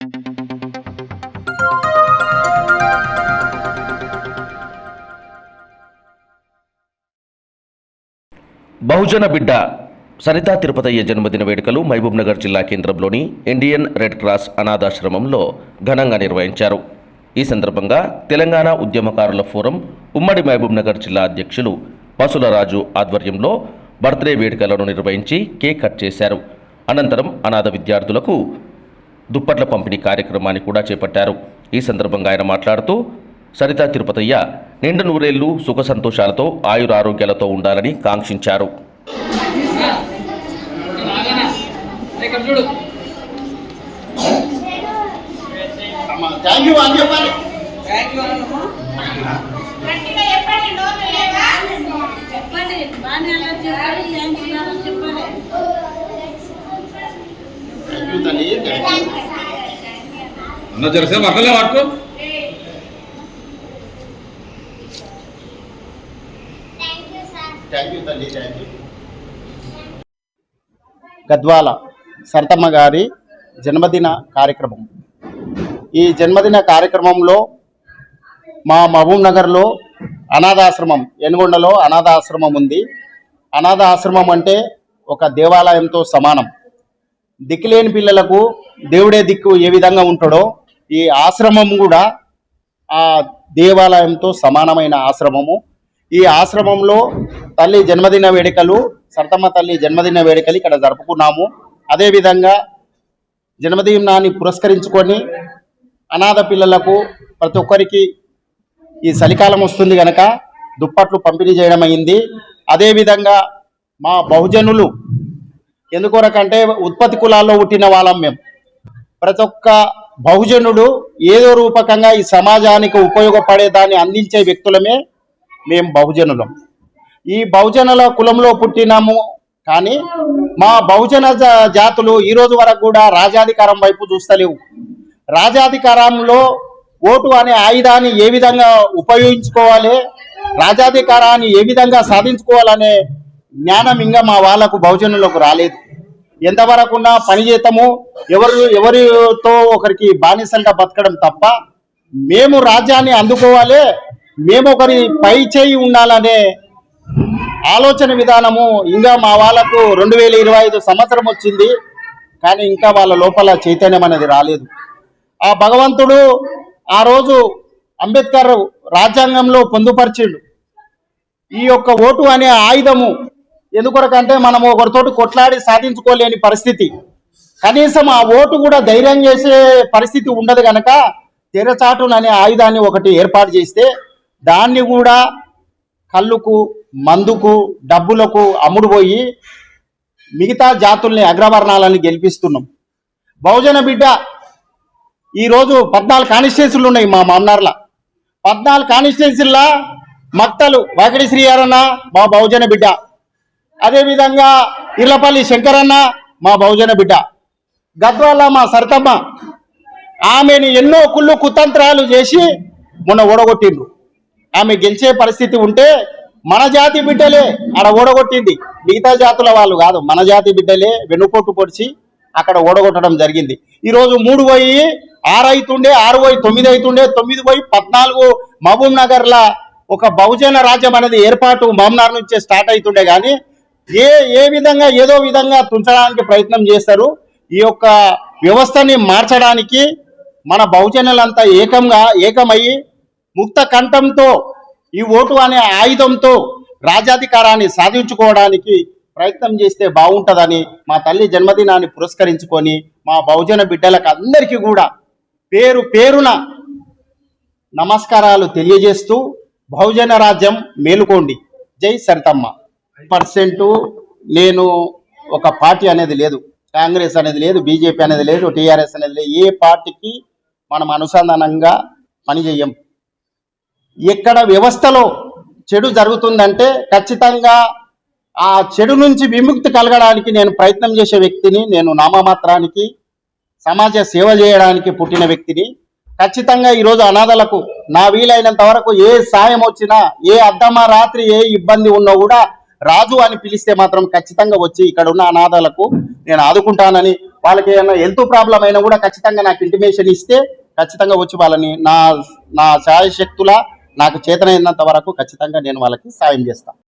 బహుజన బిడ్డ సరితా తిరుపతయ్య జన్మదిన వేడుకలు మహబూబ్నగర్ జిల్లా కేంద్రంలోని ఇండియన్ రెడ్ క్రాస్ అనాథాశ్రమంలో ఘనంగా నిర్వహించారు. ఈ సందర్భంగా తెలంగాణ ఉద్యమకారుల ఫోరం ఉమ్మడి మహబూబ్నగర్ జిల్లా అధ్యక్షులు పసులరాజు ఆధ్వర్యంలో బర్త్డే వేడుకలను నిర్వహించి కేక్ కట్ చేశారు. అనంతరం అనాథ విద్యార్థులకు దుప్పట్ల పంపిణీ కార్యక్రమాన్ని కూడా చేపట్టారు. ఈ సందర్భంగా ఆయన మాట్లాడుతూ సరితా తిరుపతయ్య నిండు నూరేళ్ళు సుఖ సంతోషాలతో ఆయురారోగ్యాలతో ఉండాలని కాంక్షించారు. ఇక్కడ యూ తల్లి అన్న యూ గద్వాల సరతమ్మ గారి జన్మదిన కార్యక్రమం. ఈ జన్మదిన కార్యక్రమంలో మా మహబూబ్ నగర్లో అనాథాశ్రమం ఎనుగొండలో అనాథాశ్రమం ఉంది. అనాథ ఆశ్రమం అంటే ఒక దేవాలయంతో సమానం. దిక్కులేని పిల్లలకు దేవుడే దిక్కు ఏ విధంగా ఉంటాడో ఈ ఆశ్రమం కూడా ఆ దేవాలయంతో సమానమైన ఆశ్రమము. ఈ ఆశ్రమంలో తల్లి జన్మదిన వేడుకలు సరతమ్మ తల్లి జన్మదిన వేడుకలు ఇక్కడ జరుపుకున్నాము. అదేవిధంగా జన్మదినాన్ని పురస్కరించుకొని అనాథ పిల్లలకు ప్రతి ఒక్కరికి ఈ చలికాలం వస్తుంది కనుక దుప్పట్లు పంపిణీ చేయడం అయింది. అదేవిధంగా మా బహుజనులు ఎందుకొరకంటే ఉత్పత్తి కులాల్లో పుట్టిన వాళ్ళం మేము ప్రతి ఒక్క బహుజనుడు ఏదో రూపకంగా ఈ సమాజానికి ఉపయోగపడే దాన్ని అందించే వ్యక్తులమే మేము బహుజనులం. ఈ బహుజనుల కులంలో పుట్టినాము కానీ మా బహుజన జా- జాతులు ఈరోజు వరకు కూడా రాజాధికారం వైపు చూస్తలేవు. రాజాధికారంలో ఓటు అనే ఆయుధాన్ని ఏ విధంగా ఉపయోగించుకోవాలి రాజాధికారాన్ని ఏ విధంగా సాధించుకోవాలనే జ్ఞానం ఇంకా మా వాళ్ళకు బహుజనులకు రాలేదు. ఎంతవరకు పని చేతము ఎవరు ఎవరితో ఒకరికి బానిసలుగా బతకడం తప్ప మేము రాజ్యాన్ని అందుకోవాలి మేము ఒకరి పై చేయి ఉండాలనే ఆలోచన విధానము ఇంకా మా వాళ్ళకు రెండు వేల ఇరవై ఐదు సంవత్సరం వచ్చింది కానీ ఇంకా వాళ్ళ లోపల చైతన్యం అనేది రాలేదు. ఆ భగవంతుడు ఆ రోజు అంబేద్కర్ రాజ్యాంగంలో పొందుపరిచిండు. ఈ యొక్క ఓటు అనే ఆయుధము ఎందుకొరకంటే మనం ఒకరితోటి కొట్లాడి సాధించుకోలేని పరిస్థితి. కనీసం ఆ ఓటు కూడా ధైర్యం చేసే పరిస్థితి ఉండదు కనుక తెరచాటును అనే ఆయుధాన్ని ఒకటి ఏర్పాటు చేస్తే దాన్ని కూడా కళ్ళుకు మందుకు డబ్బులకు అమ్ముడుపోయి మిగతా జాతుల్ని అగ్రవర్ణాలని గెలిపిస్తున్నాం. బహుజన బిడ్డ ఈరోజు పద్నాలుగు కానిస్టెన్సీలు ఉన్నాయి మా మామనార్ల. పద్నాలుగు కాన్స్టిట్యున్సీల్లో మక్తలు వాకిడి శ్రీయారన్న మా బహుజన బిడ్డ. అదేవిధంగా ఇర్లపల్లి శంకరన్న మా బహుజన బిడ్డ. గద్వాల మా సరితమ్మ. ఆమెను ఎన్నో కుళ్ళు కుతంత్రాలు చేసి మొన్న ఓడగొట్టిండ్రు. ఆమె గెలిచే పరిస్థితి ఉంటే మన జాతి బిడ్డలే ఆడ ఓడగొట్టింది. మిగతా జాతుల వాళ్ళు కాదు మన జాతి బిడ్డలే వెనుకొట్టు పొడిచి అక్కడ ఓడగొట్టడం జరిగింది. ఈరోజు మూడు పోయి ఆరు అవుతుండే ఆరు పోయి తొమ్మిది అవుతుండే తొమ్మిది పోయి పద్నాలుగు మహబూబ్ నగర్ల ఒక బహుజన రాజ్యం అనేది ఏర్పాటు మహమ్నార్ నుంచే స్టార్ట్ అవుతుండే కానీ ఏ ఏ విధంగా ఏదో విధంగా తుంచడానికి ప్రయత్నం చేస్తారు ఈ యొక్క వ్యవస్థని మార్చడానికి మన బహుజనులంతా ఏకంగా ఏకమయ్యి ముక్త కంఠంతో ఈ ఓటు అనే ఆయుధంతో రాజాధికారాన్ని సాధించుకోవడానికి ప్రయత్నం చేస్తే బాగుంటుందని మా తల్లి జన్మదినాన్ని పురస్కరించుకొని మా బహుజన బిడ్డలకు అందరికీ కూడా పేరు పేరున నమస్కారాలు తెలియజేస్తూ బహుజన రాజ్యం మేలుకోండి. జై సరితమ్మ పర్సెంట్ నేను ఒక పార్టీ అనేది లేదు. కాంగ్రెస్ అనేది లేదు బీజేపీ అనేది లేదు టీఆర్ఎస్ అనేది లేదు. ఏ పార్టీకి మనం అనుసంధానంగా పనిచేయం ఎక్కడ వ్యవస్థలో చెడు జరుగుతుందంటే ఖచ్చితంగా ఆ చెడు నుంచి విముక్తి కలగడానికి నేను ప్రయత్నం చేసే వ్యక్తిని నేను నామమాత్రానికి సమాజ సేవ చేయడానికి పుట్టిన వ్యక్తిని. ఖచ్చితంగా ఈరోజు అనాథలకు నా వీలైనంత వరకు ఏ సాయం వచ్చినా ఏ అద్దమ రాత్రి ఏ ఇబ్బంది ఉన్నా కూడా రాజు అని పిలిస్తే మాత్రం ఖచ్చితంగా వచ్చి ఇక్కడ ఉన్న అనాథలకు నేను ఆదుకుంటానని వాళ్ళకి ఏమైనా హెల్త్ ప్రాబ్లం అయినా కూడా ఖచ్చితంగా నాకు ఇంటిమేషన్ ఇస్తే ఖచ్చితంగా వచ్చి వాళ్ళని నా నా శాయశక్తుల నాకు చేతనైనంత వరకు ఖచ్చితంగా నేను వాళ్ళకి సాయం చేస్తాను